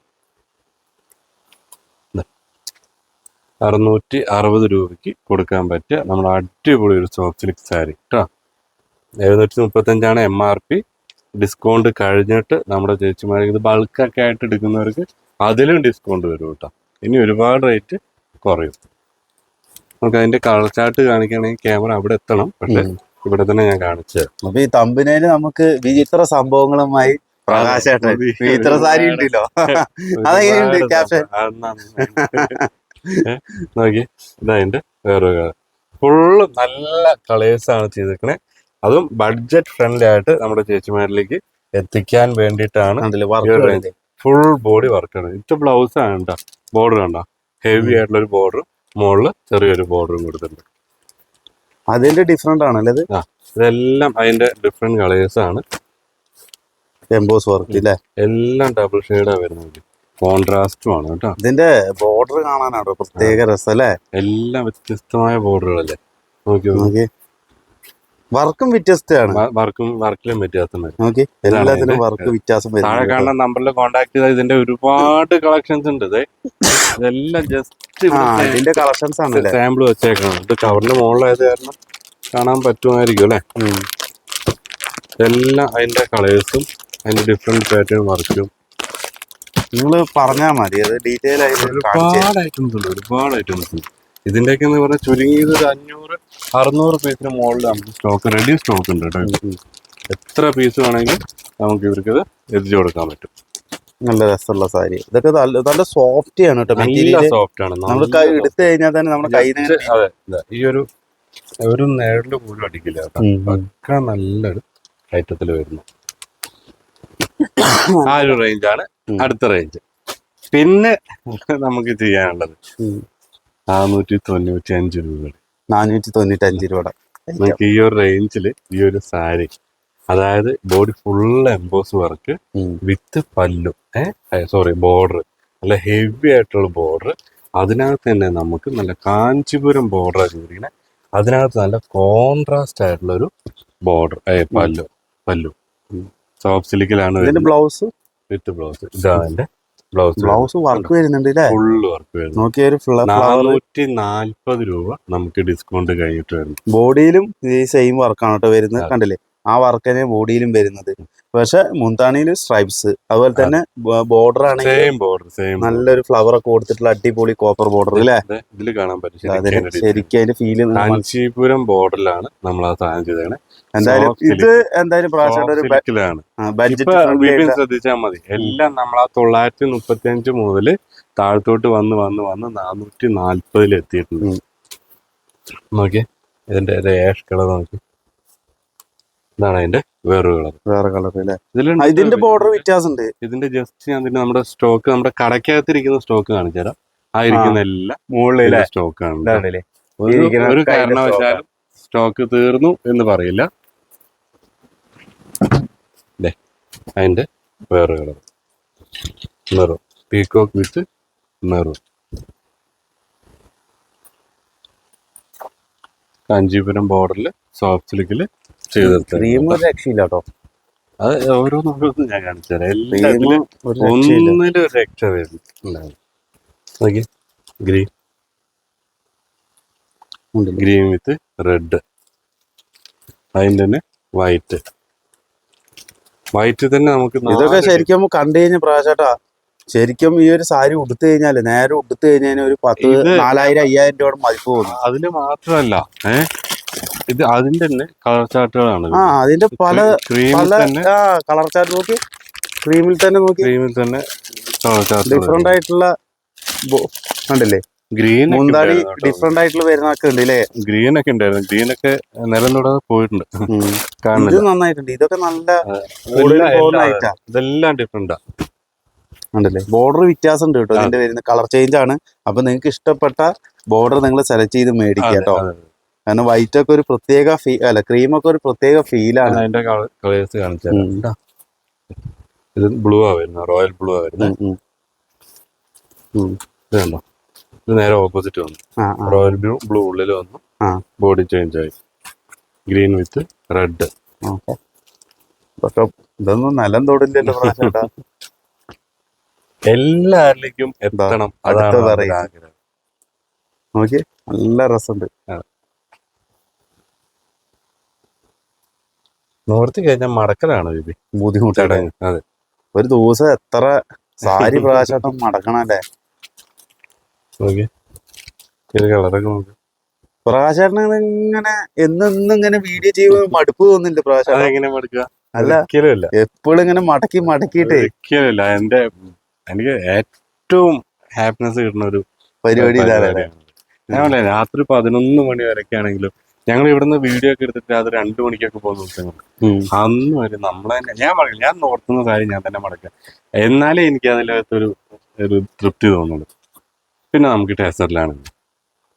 അറുന്നൂറ്റി അറുപത് രൂപയ്ക്ക് കൊടുക്കാൻ പറ്റിയ നമ്മുടെ അടിപൊളി ഒരു സോഫ്റ്റ് സിൽക്ക് സാരി കേട്ടോ എഴുന്നൂറ്റി മുപ്പത്തഞ്ചാണ് എം ആർ പി ഡിസ്കൗണ്ട് കഴിഞ്ഞിട്ട് നമ്മുടെ ചേച്ചിമാർക്ക് ഇത് ബൾക്കൊക്കെ ആയിട്ട് എടുക്കുന്നവർക്ക് അതിലും ഡിസ്കൗണ്ട് വരും കേട്ടോ ഇനി ഒരുപാട് റേറ്റ് കുറയും. നമുക്ക് അതിന്റെ കളർ ചാർട്ട് കാണിക്കുകയാണെങ്കിൽ ക്യാമറ അവിടെ എത്തണം. പക്ഷെ ഇവിടെ തന്നെ ഞാൻ കാണിച്ചു തരാം. അപ്പൊ ഈ തമ്പിനേൽ നമുക്ക് വിചിത്ര സംഭവങ്ങളുമായി പ്രകാശേട്ടൻ വിചിത്ര സാരി ഉണ്ടല്ലോ. അതെങ്ങനെയുണ്ട് ഒരുപാട് caption? ഇതാ അതിന്റെ വേറൊരു നോക്കി വേറെ ഫുള്ള് നല്ല കളേഴ്സ് ആണ് ചെയ്തേക്കണേ അതും ബഡ്ജറ്റ് ഫ്രണ്ട്ലി ആയിട്ട് നമ്മുടെ ചേച്ചിമാരിലേക്ക് എത്തിക്കാൻ വേണ്ടിയിട്ടാണ് ഫുൾ ബോഡി വർക്ക് വർക്കാണ് ഇത് ബ്ലൗസ് ആണ് കേട്ടോ ബോർഡർ കണ്ടോ? ഹെവി ആയിട്ടുള്ള ഒരു ബോർഡർ മുകളിൽ ചെറിയൊരു ബോർഡറും കൊടുത്തിട്ടുണ്ട്. അതിന്റെ ഡിഫറെന്റ് ആണല്ലേ ഇത്? ഇതെല്ലാം അതിന്റെ ഡിഫറെന്റ് കളേഴ്സ് ആണ്. എംബോസ് വർക്ക് അല്ലേ എല്ലാം ഡബിൾ ഷെയ്ഡാ വരുന്നത്. കോൺട്രാസ്റ്റും ആണ് കേട്ടോ. ഇതിന്റെ ബോർഡർ കാണാനാണ് പ്രത്യേക രസല്ലേ? എല്ലാം വ്യത്യസ്തമായ ബോർഡറുകളല്ലേ നോക്കി നോക്ക്. വർക്കും വ്യത്യസ്തമാണ്. വർക്കും വർക്കിലും വ്യത്യാസം വരും. നോക്കി. എല്ലാത്തിനും വർക്ക് വ്യത്യാസം താഴെ കാണുന്ന നമ്പറിൽ കോൺടാക്ട് ചെയ്താൽ ഇതിന്റെ ഒരുപാട് കളക്ഷൻസ് ഉണ്ട്. ഇതെല്ലാം ജസ്റ്റ് ഇതിന്റെ കളക്ഷൻസ് ആണ് സാമ്പിൾ വെച്ചേക്കണം. ഇത് കവറിന്റെ മുകളിലായത് കാരണം കാണാൻ പറ്റുമായിരിക്കും അല്ലെ? എല്ലാം അതിന്റെ കളേഴ്സും അതിന്റെ ഡിഫറെന്റ് പാറ്റേൺ വർക്കും നിങ്ങൾ പറഞ്ഞാ മതി. അത് ഡീറ്റെയിൽ ആയിട്ട് ഒരുപാട് ഐറ്റംസ് ഉണ്ട് ഒരുപാട് ഐറ്റംസ് ഉണ്ട്. ഇതിന്റെയൊക്കെ എന്ന് പറഞ്ഞാൽ ചുരുങ്ങിയത് ഒരു അഞ്ഞൂറ് അറുന്നൂറ് പീസിന് മുകളിൽ നമുക്ക് സ്റ്റോക്ക് റെഡി സ്റ്റോക്ക് ഉണ്ട് കേട്ടോ എത്ര പീസ് വേണമെങ്കിലും നമുക്ക് ഇവർക്ക് ഇത് എത്തിച്ചു കൊടുക്കാൻ പറ്റും. നല്ല രസമുള്ള സാരി. ഇതൊക്കെ നല്ല നല്ല സോഫ്റ്റ് ആണ് കേട്ടോ മെറ്റീരിയൽ സോഫ്റ്റ് ആണ്. നമ്മൾ. എടുത്തു കഴിഞ്ഞാൽ തന്നെ നമ്മുടെ കൈ അതെ ഈ ഒരു ഒരു നേരിൽ പോലും അടിക്കില്ല കേട്ടോ. നല്ലൊരു ഐറ്റത്തിൽ വരുന്നു. ആ ഒരു റേഞ്ചാണ്. അടുത്ത റേഞ്ച്. പിന്നെ നമുക്ക് ചെയ്യാനുള്ളത്. നാനൂറ്റി തൊണ്ണൂറ്റി അഞ്ച് രൂപ നാനൂറ്റി തൊണ്ണൂറ്റി അഞ്ച് രൂപയുടെ. നമുക്ക് ഈ ഒരു റേഞ്ചിൽ ഈ ഒരു സാരി അതായത് body full emboss work with pallu uh sorry border നല്ല ഹെവി ആയിട്ടുള്ള ബോർഡർ അതിനകത്ത് തന്നെ നമുക്ക് നല്ല കാഞ്ചിപുരം ബോർഡർ ചെയ്തിരിക്കുന്നത് അതിനകത്ത് നല്ല കോൺട്രാസ്റ്റ് ആയിട്ടുള്ള ഒരു ബോർഡർ പല്ലു പല്ലു. സോഫ്റ്റ് സിലിക്കിലാണ് ഇതിന്റെ ബ്ലൗസ് വിത്ത് ബ്ലൗസ് ഇതാണ് എന്റെ ബ്ലൗസ് ബ്ലൗസ് വർക്ക് വരുന്നുണ്ട് ഫുള്ള് വർക്ക് വരുന്നു. നോക്കിയ ഒരു ഫ്ലവർ നാനൂറ്റി നാല്പത് രൂപ നമുക്ക് ഡിസ്കൗണ്ട് കഴിഞ്ഞിട്ട് വരുന്നു. ബോഡിയിലും ഈ സെയിം വർക്കാണ് കേട്ടോ വരുന്നത്. കണ്ടില്ലേ? ആ വർക്ക് തന്നെ ബോഡിയിലും വരുന്നത്. പക്ഷെ മുന്താണിയിൽ സ്ട്രൈപ്സ് അതുപോലെ തന്നെ ബോർഡർ ആണ് നല്ലൊരു ഫ്ലവർ ഒക്കെ കൊടുത്തിട്ടുള്ള അടിപൊളി കോപ്പർ ബോർഡർ അല്ലേ? ഇതിൽ കാണാൻ പറ്റും. അതിന് ശരിക്കും അതിന്റെ ശരിക്കും അതിന്റെ ഫീൽ കാഞ്ചീപുരം ബോർഡറിലാണ് നമ്മൾ ആ സാധനം ചെയ്തേക്കണേ. എന്തായാലും ഇത് എന്തായാലും പ്രാവശ്യം ശ്രദ്ധിച്ചാൽ മതി. എല്ലാം നമ്മൾ ആ തൊള്ളായിരത്തി മുപ്പത്തി അഞ്ച് മുതൽ താഴത്തോട്ട് വന്ന് വന്ന് വന്ന് നാനൂറ്റി നാല്പതിൽ എത്തിയിട്ടുണ്ട്. നോക്കി ഇതിന്റെ ഏഷ് കളർ നോക്കി. ഇതാണ് അതിന്റെ വേറൊരു കളർ വേറെ കളർ അല്ലേ? ഇതിന്റെ ബോർഡർ വ്യത്യാസമുണ്ട്. ഇതിന്റെ ജസ്റ്റ് ഞാൻ തന്നെ നമ്മുടെ സ്റ്റോക്ക് നമ്മുടെ കടക്കകത്തിരിക്കുന്ന സ്റ്റോക്ക് കാണിച്ചു തരാം. ആയിരിക്കുന്ന എല്ലാ മുകളിലെ സ്റ്റോക്ക് ആണ് ഒരു കാരണവശാലും സ്റ്റോക്ക് തീർന്നു എന്ന് പറയില്ല. ദേ, അതിന്റെ വേറെ colour maroon peacock with maroon Kanchipuram ബോർഡറിൽ സോഫ്റ്റ് രക്ഷയില്ല കേട്ടോ. അത് ഓരോന്നും ഓരോന്ന് ഞാൻ കാണിച്ചു തരാം. എല്ലാത്തിലും ഒന്നിലും ഒരു രക്ഷ വരുന്നുണ്ടാവും ഗ്രീൻ. Green with red. അതിന്റെ തന്നെ വൈറ്റ്. വൈറ്റ് തന്നെ നമുക്ക് ഇതൊക്കെ ശരിക്കും കണ്ടു കഴിഞ്ഞ പ്രാവശ്യട്ടാ ശരിക്കും ഈ ഒരു സാരി ഉടുത്തു കഴിഞ്ഞാൽ നേരെ ഉടുത്തു കഴിഞ്ഞാൽ ഒരു പത്ത് നാലായിരം അയ്യായിരം രൂപയുടെ മതിപ്പ് തോന്നും അതിന് മാത്രമല്ല ഇത് അതിന്റെ തന്നെ കളർ ചാർട്ടുകളാണ്. ആ അതിന്റെ പല ക്രീമിൽ പല കളർ ചാർട്ട് നോക്കി. ക്രീമിൽ തന്നെ നോക്കി. ക്രീമിൽ തന്നെ കളർ ചാർട്ട് ഡിഫറെന്റ് ആയിട്ടുള്ള കണ്ടില്ലേ? ഗ്രീൻ മൂന്നാടി ഡിഫറെന്റ് ആയിട്ടുള്ള വരുന്നൊക്കെ ഉണ്ട് അല്ലേ ഗ്രീൻ ഒക്കെ ഉണ്ടായിരുന്നു. ഗ്രീൻ ഒക്കെ നിലം തൊടാതെ പോയിട്ടുണ്ട്. ഇത് നന്നായിട്ടുണ്ട്. ഇതൊക്കെ നല്ല ഇതെല്ലാം- ഡിഫറെന്റാ ഉണ്ടല്ലേ? ബോർഡർ വ്യത്യാസം ഉണ്ട് കേട്ടോ. ഇതിന്റെ വരുന്ന കളർ ചേഞ്ച് ആണ്. അപ്പൊ നിങ്ങൾക്ക് ഇഷ്ടപ്പെട്ട ബോർഡർ നിങ്ങൾ സെലക്ട് ചെയ്ത് മേടിക്കുക കേട്ടോ. കാരണം വൈറ്റ് ഒക്കെ ഒരു പ്രത്യേക ഫീ അല്ല ക്രീം ഒക്കെ ഒരു പ്രത്യേക ഫീലാണ് അതിന്റെ കളേഴ്സ്. ഇത് ബ്ലൂ ആ വരുന്നത്. റോയൽ ബ്ലൂ ആ വരുന്നത്. ഇത് നേരെ ഓപ്പോസിറ്റ് വന്നു. റോയൽ ബ്ലൂ ബ്ലൂ ഉള്ളിൽ വന്നു. ബോഡി ചേഞ്ച് ആയി. ഗ്രീൻ വിത്ത് റെഡ് ഇതൊക്കെ ഇതൊന്നും നിലം തൊടില്ലല്ലോ എല്ലാരിലേക്കും എത്തണം. അതാണ് നോക്കി നല്ല രസമുണ്ട്. നോർത്തി കഴിഞ്ഞാൽ മടക്കലാണ് ബിബി. ബുദ്ധിമുട്ടാണ്. അതെ. ഒരു ദിവസം എത്ര സാരി പ്രാവശ്യം മടക്കണല്ലേ? നോക്കി. ഇത് കളറൊക്കെ നോക്കി. പ്രാവശ്യം ഇങ്ങനെ എന്നെന്നും വീഡിയോ ചെയ്യുമ്പോൾ മടുപ്പ് തോന്നില്ല പ്രാവശ്യം എങ്ങനെ മടുക്കുക അല്ല എപ്പോഴും ഇങ്ങനെ മടക്കി മടക്കിയിട്ട്. ഒരിക്കലും ഇല്ല. എന്റെ എനിക്ക് ഏറ്റവും ഹാപ്പിനെസ് കിട്ടുന്ന ഒരു പരിപാടി ഞാൻ രാത്രി പതിനൊന്ന് മണി വരെയൊക്കെ ആണെങ്കിലും ഞങ്ങൾ ഇവിടുന്ന് വീഡിയോ ഒക്കെ എടുത്തിട്ട് രാത്രി രണ്ടു മണിക്കൊക്കെ പോകുന്ന ദിവസങ്ങൾ അന്ന് വരെ നമ്മളെ തന്നെ ഞാൻ പറയില്ല ഞാൻ നോർത്തുന്ന കാര്യം ഞാൻ തന്നെ മടക്കാം എന്നാലേ എനിക്ക് അതിനകത്തൊരു ഒരു തൃപ്തി തോന്നുള്ളൂ. പിന്നെ നമുക്ക് ടെസറിലാണ്.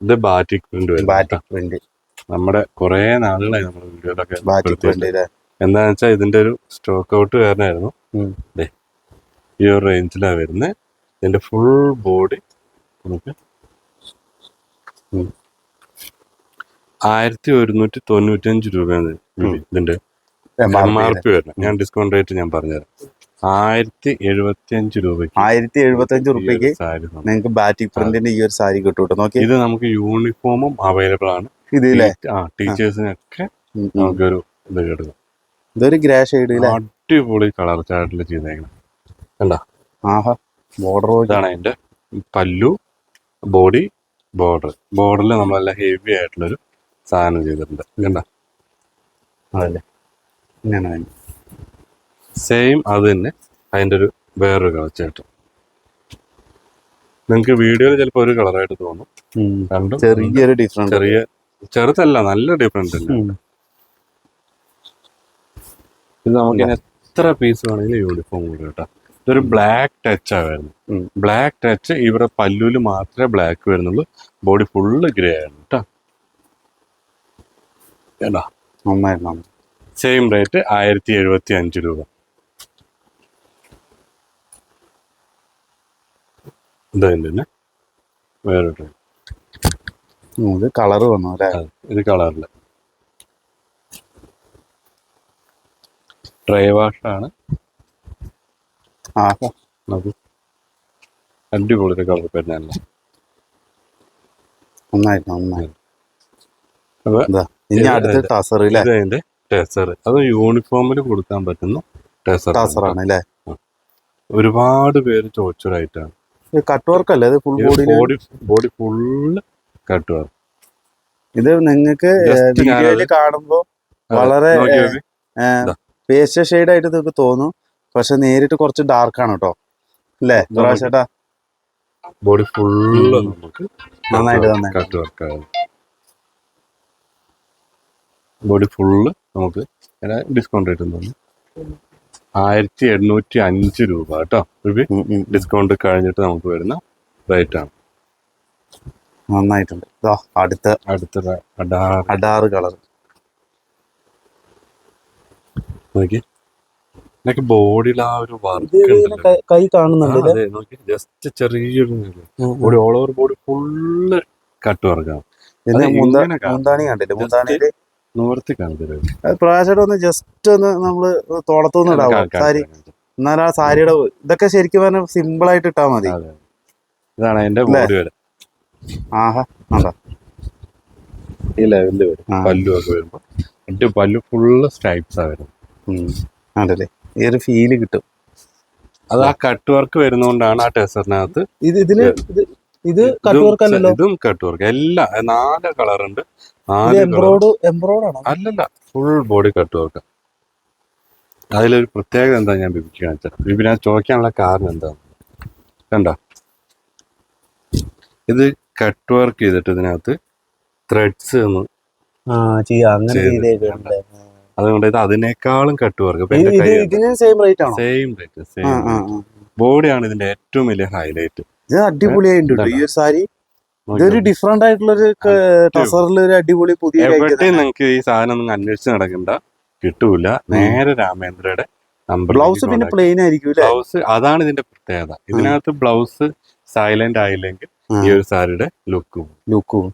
ഇത് ബാറ്റിക് പ്രിന്റ് ബാറ്റിക് പ്രിന്റ്. നമ്മുടെ കുറെ നാളുകളായി നമ്മുടെ വീഡിയോയിലൊക്കെ ബാറ്റിക് ഉൾപ്പെടുത്തിയിട്ട്. പ്രിന്റ് എന്താന്ന് വെച്ചാൽ ഇതിന്റെ ഒരു സ്റ്റോക്ക് ഔട്ട് കാരണമായിരുന്നു ഈ ഒരു റേഞ്ചിലാണ് വരുന്നത്. ഇതിന്റെ ഫുൾ ബോഡി നമുക്ക് ആയിരത്തി ഒരുന്നൂറ്റി തൊണ്ണൂറ്റി അഞ്ച് രൂപയാണ് ഇതിന്റെ എം ആർ പി വരുന്നത്. ഞാൻ ഡിസ്കൗണ്ട് റേറ്റ് ഞാൻ പറഞ്ഞുതരാം. ആയിരത്തി എഴുപത്തി അഞ്ച് രൂപയ്ക്ക് ആയിരത്തി എഴുപത്തി അഞ്ച് നമുക്ക് നിങ്ങൾക്ക് ബാറ്റി പ്രിന്റിന്റെ ഈ ഒരു സാരി കിട്ടും കേട്ടോ നോക്കി ഇത് നമുക്ക് യൂണിഫോമും അവൈലബിൾ ആണ്. ഇതില്ലേ ആ ടീച്ചേഴ്സിനൊക്കെ. നമുക്കൊരു ഇത് കിട്ടും ഇതൊരു ഗ്രേ ഷെയ്ഡ് അടിപൊളി കളർ ചാർട്ടിൽ ചെയ്തേക്കണം. കണ്ടോ? ആഹാ ബോർഡർ ഇതാണ് അതിന്റെ പല്ലു ബോഡി ബോർഡർ. ബോർഡറിൽ നമ്മളെല്ലാം ഹെവി ആയിട്ടുള്ളൊരു സാധനം ചെയ്തിട്ടുണ്ട്. കണ്ട? അതല്ലേ? ഇങ്ങനെ. സെയിം അത് തന്നെ. അതിന്റെ ഒരു വേറൊരു കളർ ചേട്ടൻ നിങ്ങൾക്ക് വീഡിയോയിൽ ചിലപ്പോൾ ഒരു കളറായിട്ട് തോന്നും. രണ്ടും ചെറിയൊരു ഡിഫറൻസ് ചെറിയ ചെറുതല്ല നല്ല ഡിഫറൻസ് ഉണ്ട് ഇത് നമുക്ക് ഇനി എത്ര പീസ് വേണമെങ്കിലും യൂണിഫോം കൂടെ കേട്ടോ. ഇതൊരു ബ്ലാക്ക് ടച്ച് ആയിരുന്നു ഉം. ബ്ലാക്ക് ടച്ച് ഇവിടെ പല്ലുവിൽ മാത്രമേ ബ്ലാക്ക് വരുന്നുള്ളൂ. ബോഡി ഫുള്ള് ഗ്രേ ആയിരുന്നു കേട്ടോ. കേട്ടോ? നന്നായിരുന്നു സെയിം റേറ്റ് ആയിരത്തി എഴുപത്തി അഞ്ച് രൂപ. ഇത് വേറെ ഇത് കളർ വന്നു അല്ലേ? ഇത് കളറിൽ ഡ്രൈ വാഷ് ആണ്. ആഹാ. നമുക്ക് അടിപൊളി കളർ പെരുന്നല്ല നന്നായിരുന്നു അപ്പൊ ഇനി അടുത്ത ടസർ ടെസർ അത് യൂണിഫോമിൽ കൊടുക്കാൻ പറ്റുന്ന ടെസർ ആണ് അല്ലേ? ഒരുപാട് പേര് ചോദിച്ചൊരൈറ്റാണ് ഇത് കട്ട് വർക്ക് അല്ലേ? ഇത് full body body body full work ഇത് നിങ്ങൾക്ക് വീഡിയോയിൽ കാണുമ്പോൾ കാണുമ്പോ വളരെ. പേസ്റ്റ് ഷെയ്ഡ് ആയിട്ട് നിങ്ങൾക്ക് തോന്നും. പക്ഷെ നേരിട്ട് കുറച്ച് ഡാർക്ക് ആണ് കേട്ടോ അല്ലേ ചേട്ടാ ബോഡി ഫുള്ള് നമുക്ക് നന്നായിട്ട് തന്നെ കട്ട് ബോഡി ഫുള്ള് നമുക്ക് ഡിസ്കൗണ്ട് ആയിട്ട് തോന്നുന്നു. ആയിരത്തി എണ്ണൂറ്റി അഞ്ച് രൂപ കേട്ടോ. ഡിസ്കൗണ്ട് കഴിഞ്ഞിട്ട് നമുക്ക് വരുന്ന റേറ്റ് ആണ്. നന്നായിട്ടുണ്ട്. അടുത്ത അടുത്ത അഡാർ അഡാറ് കളർ. നോക്കി. ബോഡിയിൽ ആ ഒരു വർക്ക് കൈ കാണുന്നുണ്ട് ജസ്റ്റ് ചെറിയൊരു body all over body full cut വർക്കാണ്. മുന്താണി കണ്ടില്ലേ? മുന്താണിയിൽ നിവർത്തി കാണിച്ചു പ്രാവശ്യം ഒന്ന് ജസ്റ്റ് ഒന്ന് നമ്മൾ തോളത്തുനിന്ന് ഇടാവും? സാരി. എന്നാലും ആ സാരിയുടെ ഇതൊക്കെ ശരിക്കും പറഞ്ഞാൽ സിമ്പിൾ ആയിട്ട് ഇട്ടാ മതി. ഇതാണ് എന്റെ ആഹാ കണ്ടോ? ഈ ലെവലിൽ വരും. പല്ലു ഒക്കെ പല്ലു ഫുള്ള് സ്ട്രൈപ്സ് ആ ഈ ഒരു ഫീൽ കിട്ടും. അത് ആ കട്ട് വർക്ക് വരുന്നോണ്ടാണ് ആ ടെസറിനകത്ത് ഇത് ഇതിൽ ഇത് കട്ടുവർക്കല്ലോ ഇതും കട്ടുവർക്ക് എല്ലാ നാല് കളർ ഉണ്ട്. എംബ്രോയ്ഡ് എംബ്രോയ്ഡ് ആണോ? അല്ലല്ല ഫുൾ ബോഡി കട്ടുവർക്ക് അതിലൊരു പ്രത്യേകത എന്താ ഞാൻ ബിബിക്ക് കാണിച്ചത് ബിബി ഞാൻ ചോദിക്കാനുള്ള കാരണം എന്താ? കണ്ട? ഇത് കട്ട് വർക്ക് ചെയ്തിട്ട് ഇതിനകത്ത് ത്രെഡ്സ് എന്ന് അതുകൊണ്ട് ഇത് അതിനേക്കാളും cut work same rate same rate. ബോഡിയാണ് ഇതിന്റെ ഏറ്റവും വലിയ ഹൈലൈറ്റ് ഇത് അടിപൊളിയായിട്ടുണ്ട്. കേട്ടോ ഈ ഒരു സാരി ഇതൊരു ഡിഫറെന്റ് ആയിട്ടുള്ള ഒരു ടസറിൽ ഒരു അടിപൊളി പുതിയ നിങ്ങൾക്ക് ഈ സാധനം ഒന്നും അന്വേഷിച്ച് നടക്കണ്ട. കിട്ടൂല. നേരെ രാമേന്ദ്രയുടെ നമ്പർ ബ്ലൗസ് പിന്നെ പ്ലെയിൻ ആയിരിക്കും ബ്ലൗസ് അതാണ് ഇതിന്റെ പ്രത്യേകത. ഇതിനകത്ത് ബ്ലൗസ് സൈലന്റ് ആയില്ലെങ്കിൽ ഈ ഒരു സാരിയുടെ ലുക്കും ലുക്കും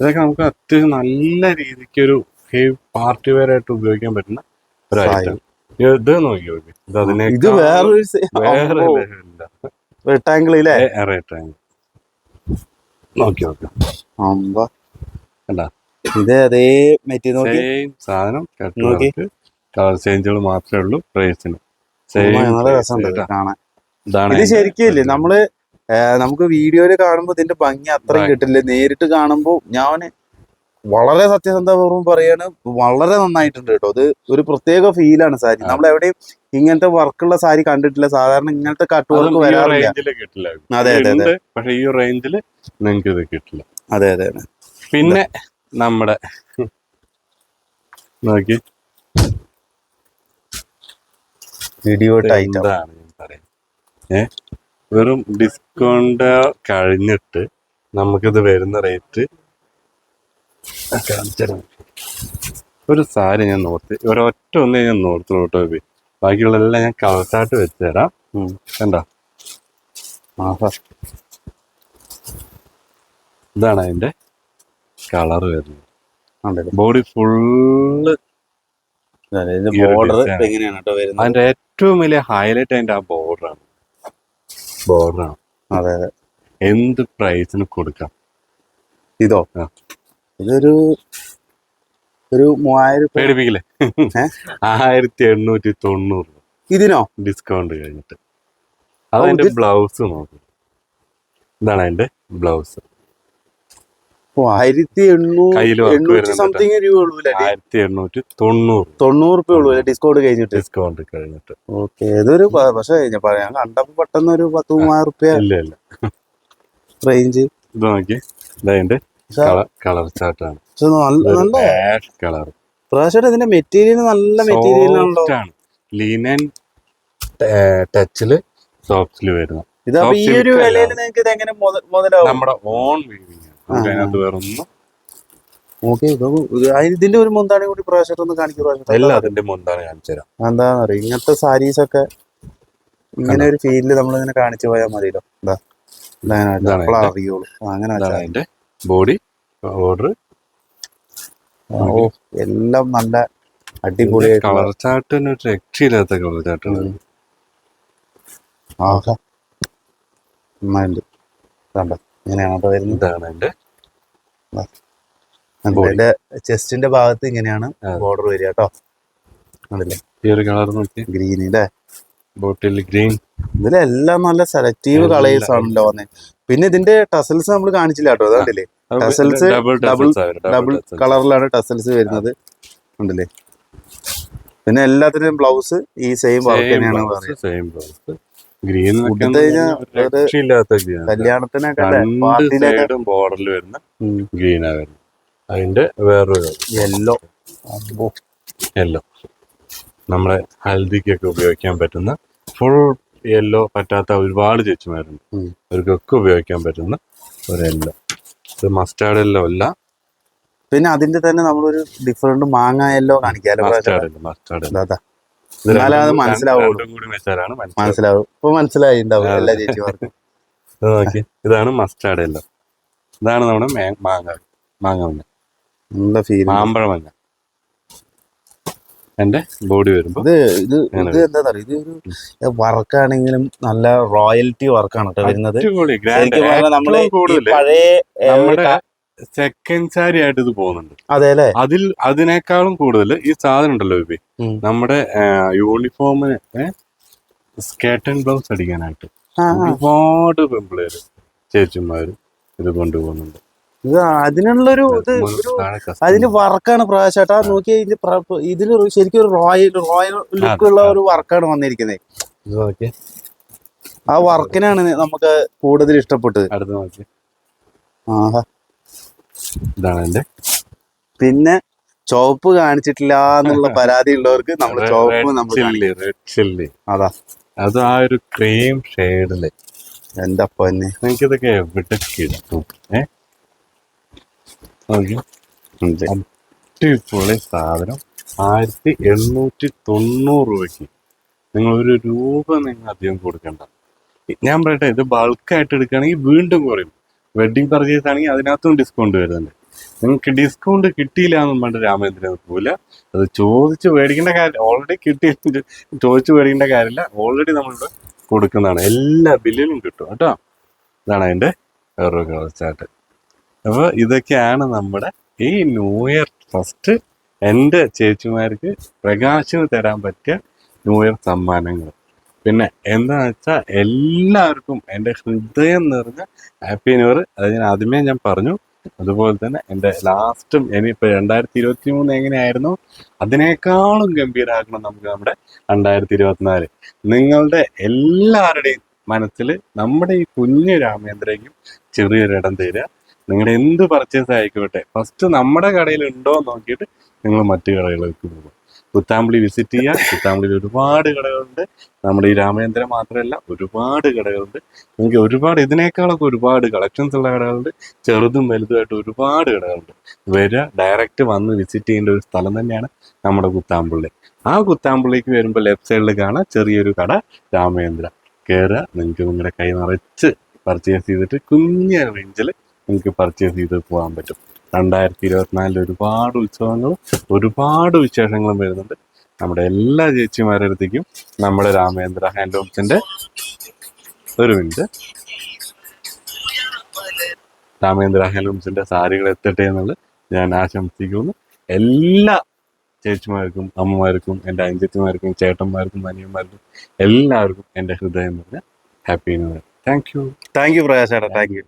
ഇതൊക്കെ നമുക്ക് അത്യാവശ്യം നല്ല രീതിക്ക് ഒരു പാർട്ടി വെയർ ആയിട്ട് ഉപയോഗിക്കാൻ പറ്റുന്ന ഒരു ഐറ്റം ഇത് നോക്കി നോക്കി ഇത് ഇത് അതിനേക്കാൾ വേറെ ആ. റെക്ടാങ്കിൾ ഇല്ലേ? ഏ, നോക്കി നോക്കി. അമ്പ. കണ്ടാ? ഇത് അതേ മെറ്റി നോക്കി. സാധനം. നോക്കി. വർക്ക് കളർ ചേഞ്ചുകൾ മാത്രമേ ഉള്ളൂ പ്രൈസിന് ഇത് കാണാൻ. ഇതാണ് ഇത് അതിന്റെ ശരിക്കും ഇല്ലേ? നമ്മൾ നമുക്ക് വീഡിയോയിൽ കാണുമ്പോ ഇതിന്റെ ഭംഗി അത്രയും കിട്ടില്ല? നേരിട്ട് കാണുമ്പോ ഞാൻ വളരെ സത്യസന്ധപൂർവം പറയാണ് വളരെ നന്നായിട്ടുണ്ട് കേട്ടോ. അത് ഒരു പ്രത്യേക ഫീലാണ് സാരി. നമ്മൾ എവിടെയും ഇങ്ങനത്തെ വർക്കുള്ള സാരി കണ്ടിട്ടില്ല. സാധാരണ ഇങ്ങനത്തെ കട്ട് വർക്ക് വരാറില്ല. അതെ അതെ അതെ. പക്ഷേ ഈ റേഞ്ചിൽ നിങ്ങൾക്ക് ഇത് കിട്ടില്ല. അതെ അതെ അതെ. പിന്നെ നമ്മുടെ നോക്കി. വീഡിയോ ടൈറ്റ് ഏ? വെറും ഡിസ്കൗണ്ട് കഴിഞ്ഞിട്ട് നമുക്കിത് വരുന്ന റേറ്റ് ഒരു സാരി ഞാൻ നോർത്ത് ഒരൊറ്റ ഒന്നേ ഞാൻ നോർത്ത് നോട്ടോ ബാക്കിയുള്ളതെല്ലാം ഞാൻ കറക്റ്റായിട്ട് വെച്ച് തരാം എന്താ ആഹാ. ഇതാണ് അതിന്റെ കളർ വരുന്നത്. Body full border. എങ്ങനെയാണ് കേട്ടോ വരുന്നത് അതിന്റെ ഏറ്റവും വലിയ ഹൈലൈറ്റ് അതിന്റെ ആ ബോർഡറാണ് ബോർഡറാണ് അതെ അതെ എന്ത് പ്രൈസിന് കൊടുക്കാം ഇതോ. ഇതൊരു ഒരു മൂവായിരം. പേടിപ്പിക്കില്ലേ? ആയിരത്തി എണ്ണൂറ്റി തൊണ്ണൂറ് ഇതിനോ? ഡിസ്കൗണ്ട് കഴിഞ്ഞിട്ട്. അതെന്റെ ബ്ലൗസ് നോക്കും. ഇതാണ് അതിന്റെ ബ്ലൗസ്. ഓ, ആയിരത്തി എണ്ണൂറ്റി. സംതിങ് ആയിരത്തി എണ്ണൂറ്റി തൊണ്ണൂറ് തൊണ്ണൂറ് റുപ്യ ഉള്ളൂ ഡിസ്കൗണ്ട് കഴിഞ്ഞിട്ട്? ഡിസ്കൗണ്ട് കഴിഞ്ഞിട്ട്. ഓക്കെ ഇതൊരു പക്ഷെ ഞാൻ കണ്ടപ്പോ പെട്ടെന്ന് ഒരു പത്ത് മൂവായിരം റുപ്യ ഇല്ല ഇല്ല. റേഞ്ച് ഇത് നോക്കി. ഇതാ കളർ ചാർട്ടാണ്. നല്ല കളർ. പ്രാവശ്യം ഇതിന്റെ മെറ്റീരിയൽ നല്ല ആണ്. ലീനൻ ടച്ചിൽ സോഫ്റ്റിൽ വരുന്നു ഈ ഒരു silk വിലയിൽ നിങ്ങൾക്ക് ഇത് എങ്ങനെ മുതലാവും? നമ്മുടെ ഓൺ വീവിങ് ആ, അതിനകത്ത് വേറൊന്നും ഓക്കെ ഇതിന്റെ ഒരു മുന്താണി കൂടി പ്രാവശ്യം ഒന്ന് കാണിക്കും എല്ലാം അതിന്റെ മുന്താണ് കാണിച്ചു തരാം. എന്താന്ന് അറിയാം ഇങ്ങനത്തെ സാരീസ് ഒക്കെ ഇങ്ങനെ ഒരു ഫീലിൽ നമ്മൾ ഇങ്ങനെ കാണിച്ചു പോയാൽ മതിയല്ലോ. എന്താ അറിയുള്ളൂ. അങ്ങനെ അതിന്റെ ബോഡി ഓർഡർ. എല്ലാം നല്ല അടിപൊളി കളർ ചാർട്ടിന് ഒരു രക്ഷയില്ലാത്ത കളർ ചാർട്ടാണ് ഉം. ആഹാ. നന്നായിട്ടുണ്ട് കണ്ടോ? ഇങ്ങനെയാണ് കേട്ടോ വരുന്നത്? ഇതാണ് അതിന്റെ Body. ചെസ്റ്റിന്റെ ഭാഗത്ത് ഇങ്ങനെയാണ് ബോർഡർ വരിക കേട്ടോ. ഈ ഒരു കളർ നോക്കി. അല്ലേ ബോട്ടിൽ ഗ്രീൻ ഇതിലെല്ലാം നല്ല സെലക്റ്റീവ് കളേഴ്സ് ആണല്ലോ വന്നേ. പിന്നെ ഇതിന്റെ ടസൽസ് നമ്മൾ കാണിച്ചില്ല കേട്ടോ അതുകൊണ്ടില്ലേ ടസൽസ് ഡബിൾ ഡബിൾ കളറിലാണ് ടസൽസ് വരുന്നത്. ഉണ്ടല്ലേ? പിന്നെ എല്ലാത്തിനും ബ്ലൗസ് ഈ സെയിം വർക്ക് തന്നെയാണ് പറയുന്നത്. ഗ്രീൻ കല്യാണത്തിനൊക്കെ ബോർഡറിൽ വരുന്ന ഗ്രീനാ വരുന്നത് അതിന്റെ വേറൊരു യെല്ലോ യെല്ലോ നമ്മുടെ ഹൽദിക്കൊക്കെ ഉപയോഗിക്കാൻ പറ്റുന്ന ഫുൾ യെല്ലോ പറ്റാത്ത ഒരുപാട് ചേച്ചിമാരുണ്ട്. അവർക്കൊക്കെ ഉപയോഗിക്കാൻ പറ്റുന്ന ഒരു യെല്ലോ ഇത് മസ്റ്റാർഡ് യെല്ലോ അല്ല. പിന്നെ അതിന്റെ തന്നെ നമ്മളൊരു ഡിഫറെന്റ് മാങ്ങ യെല്ലോ കാണിക്കാലോ അതാ. മനസ്സിലാവുള്ളൂ. മനസ്സിലാവും. ഇപ്പൊ മനസ്സിലായി ഉണ്ടാവും എല്ലാ ചേച്ചിമാർക്കും. ഇതാണ് മസ്റ്റാർഡ് യെല്ലോ ഇതാണ് നമ്മുടെ മാങ്ങ. മാങ്ങ മഞ്ഞ. നല്ല ഫീൽ മാമ്പഴ മഞ്ഞ. എന്റെ ബോഡി വരുമ്പോ? ഇത് ഇത് ഇത് എന്താ പറയുക ഇത് ഒരു വർക്കാണെങ്കിലും നല്ല റോയൽറ്റി വർക്കാണ് കേട്ടോ വരുന്നത്. നമ്മൾ പഴയ സെക്കൻഡ് സാരി ആയിട്ട് ഇത് പോകുന്നുണ്ട്. അതെ അല്ലേ? അതിൽ അതിനേക്കാളും കൂടുതൽ ഈ സാധനം ഉണ്ടല്ലോ ബേബി നമ്മുടെ യൂണിഫോമിന് സ്കേർട്ട് ആൻഡ് ബ്ലൗസ് അടിക്കാനായിട്ട്. ഒരുപാട് പെമ്പിളേര് ചേച്ചിമാര് ഇത് കൊണ്ടുപോകുന്നുണ്ട്. ഇത് അതിനുള്ളൊരു ഇത് ഒരു അതിന് വർക്കാണ് പ്രാവശ്യട്ടാ നോക്കിയാൽ ഇതിന്റെ ഇതിൽ ശരിക്കും ഒരു റോയൽ റോയൽ ലുക്ക് ഉള്ള ഒരു വർക്കാണ് വന്നിരിക്കുന്നത് ആ വർക്കിനാണ് നമുക്ക് കൂടുതൽ ഇഷ്ടപ്പെട്ടത്. പിന്നെ ചുവപ്പ് കാണിച്ചിട്ടില്ല എന്നുള്ള പരാതി ഉള്ളവർക്ക് നമ്മൾ ചുവപ്പ് നമ്മൾ അതാ. അത് ആ ഒരു ക്രീം ഷെയ്ഡിൽ എന്താ പൊന്നെ? നിങ്ങൾക്ക് ഇതൊക്കെ എവിടെ കിട്ടും? ഏ? നോക്കി ഉണ്ട്. അടിപൊളി സാധനം ആയിരത്തി എണ്ണൂറ്റി തൊണ്ണൂറ് രൂപയ്ക്ക്. നിങ്ങൾ ഒരു രൂപ നിങ്ങൾ അധികം കൊടുക്കണ്ട. ഞാൻ പറയട്ടെ ഇത് ബൾക്കായിട്ട് എടുക്കുകയാണെങ്കിൽ വീണ്ടും കുറയും. വെഡിങ് പർച്ചേസ് ആണെങ്കിൽ അതിനകത്തും ഡിസ്കൗണ്ട് വരുന്നുണ്ട്. നിങ്ങൾക്ക് ഡിസ്കൗണ്ട് കിട്ടിയില്ല എന്നും പണ്ട് രാമേന്ദ്രൻ പോല അത് ചോദിച്ച് മേടിക്കേണ്ട കാര്യം ഓൾറെഡി കിട്ടിയിട്ടുണ്ട്. ചോദിച്ച് മേടിക്കേണ്ട കാര്യമില്ല. ഓൾറെഡി നമ്മളിവിടെ കൊടുക്കുന്നതാണ്. എല്ലാ ബില്ലിലും കിട്ടും കേട്ടോ. ഇതാണ് അതിന്റെ വേറൊരു കളർ ചാർട്ട് അപ്പോൾ ഇതൊക്കെയാണ് നമ്മുടെ ഈ ന്യൂ ഇയർ ഫസ്റ്റ് എന്റെ ചേച്ചിമാർക്ക് പ്രകാശം തരാൻ പറ്റിയ ന്യൂ ഇയർ സമ്മാനങ്ങൾ. പിന്നെ എന്താണെന്ന് വെച്ചാൽ എല്ലാവർക്കും എന്റെ ഹൃദയം നിറഞ്ഞ ഹാപ്പി ന്യൂ ഇയർ. അത് ഞാൻ ആദ്യമേ ഞാൻ പറഞ്ഞു. അതുപോലെ തന്നെ എന്റെ ലാസ്റ്റും ഇനിയിപ്പോൾ രണ്ടായിരത്തി ഇരുപത്തി മൂന്ന് എങ്ങനെയായിരുന്നു? അതിനേക്കാളും ഗംഭീരമാക്കണം നമുക്ക് നമ്മുടെ രണ്ടായിരത്തി ഇരുപത്തിനാല് നിങ്ങളുടെ എല്ലാവരുടെയും മനസ്സിൽ നമ്മുടെ ഈ കുഞ്ഞു രാമേന്ദ്രയ്ക്കും ചെറിയൊരു ഇടം തരിക. നിങ്ങളുടെ എന്ത് പർച്ചേസ് ആയിക്കോട്ടെ. ഫസ്റ്റ് നമ്മുടെ കടയിൽ ഉണ്ടോ എന്ന് നോക്കിയിട്ട് നിങ്ങൾ മറ്റു കടകളിലേക്ക് പോകും. പുത്താമ്പിളി വിസിറ്റ് ചെയ്യുക പുത്താമ്പിളിയിൽ ഒരുപാട് കടകളുണ്ട്. നമ്മുടെ ഈ രാമേന്ദ്രൻ മാത്രമല്ല ഒരുപാട് കടകളുണ്ട്. നിങ്ങൾക്ക് ഒരുപാട് ഇതിനേക്കാളൊക്കെ ഒരുപാട് കളക്ഷൻസ് ഉള്ള കടകളുണ്ട്. ചെറുതും വലുതുമായിട്ട് ഒരുപാട് കടകളുണ്ട്. വരിക ഡയറക്റ്റ് വന്ന് വിസിറ്റ് ചെയ്യേണ്ട ഒരു സ്ഥലം തന്നെയാണ് നമ്മുടെ കുത്താമ്പള്ളി ആ കുത്താമ്പള്ളിക്ക് വരുമ്പോൾ ലെഫ്റ്റ് സൈഡിൽ കാണാം ചെറിയൊരു കട രാമേന്ദ്ര കയറുക നിങ്ങൾക്ക് നിങ്ങളുടെ കൈ നിറച്ച് പർച്ചേസ് ചെയ്തിട്ട് കുഞ്ഞ റേഞ്ചിൽ നിങ്ങൾക്ക് പർച്ചേസ് ചെയ്ത് പോകാൻ പറ്റും. രണ്ടായിരത്തി ഇരുപത്തിനാലിൽ ഒരുപാട് ഉത്സവങ്ങളും ഒരുപാട് വിശേഷങ്ങളും വരുന്നുണ്ട്. നമ്മുടെ എല്ലാ ചേച്ചിമാരുടെ അടുത്തേക്കും നമ്മുടെ രാമേന്ദ്ര ഹാൻഡ്ലൂംസിന്റെ ഒരു മിനിറ്റ്. രാമേന്ദ്ര ഹാൻഡ്ലൂംസിന്റെ സാരികൾ എത്തട്ടെ എന്നുള്ളത് ഞാൻ ആശംസിക്കുന്നു. എല്ലാ ചേച്ചിമാർക്കും അമ്മമാർക്കും എന്റെ അഞ്ചത്തിമാർക്കും ചേട്ടന്മാർക്കും അനിയന്മാർക്കും എല്ലാവർക്കും എന്റെ ഹൃദയം പറഞ്ഞ happy new year thank you thank you Prakash ചേട്ടാ. Thank you